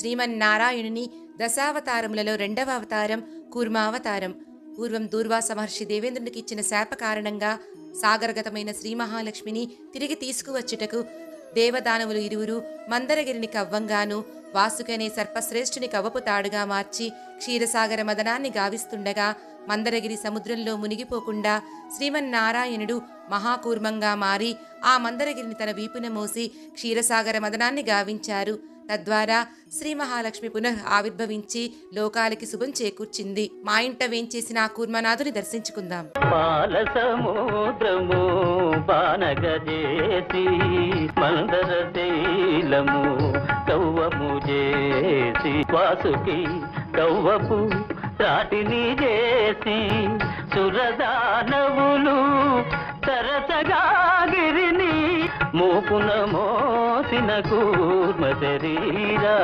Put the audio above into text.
శ్రీమన్నారాయణుని దశావతారములలో రెండవ అవతారం కూర్మావతారం. పూర్వం దూర్వాస మహర్షి దేవేంద్రునికి ఇచ్చిన శాప కారణంగా సాగరగతమైన శ్రీ మహాలక్ష్మిని తిరిగి తీసుకువచ్చుటకు దేవదానవులు ఇరువురు మందరగిరిని కవ్వంగాను వాసుకనే సర్పశ్రేష్ఠుని కవ్వపు తాడుగా మార్చి క్షీరసాగర మదనాన్ని గావిస్తుండగా మందరగిరి సముద్రంలో మునిగిపోకుండా శ్రీమన్నారాయణుడు మహాకూర్మంగా మారి ఆ మందరగిరిని తన వీపున మోసి క్షీరసాగర మదనాన్ని గావించారు. తద్వారా శ్రీ మహాలక్ష్మి పునః ఆవిర్భవించి లోకాలకి శుభం చేకూర్చింది. మా ఇంట వేంచేసిన ఆ కూర్మనాథుని దర్శించుకుందాం. పాల సముద్రము బానగజేసి మందర శైలము కౌవము చేసి వాసుకి కవ్వపు త్రాటిని చేసి సురదానవులు తరచగా మోపున మోసిన కూర్మ శరీరా.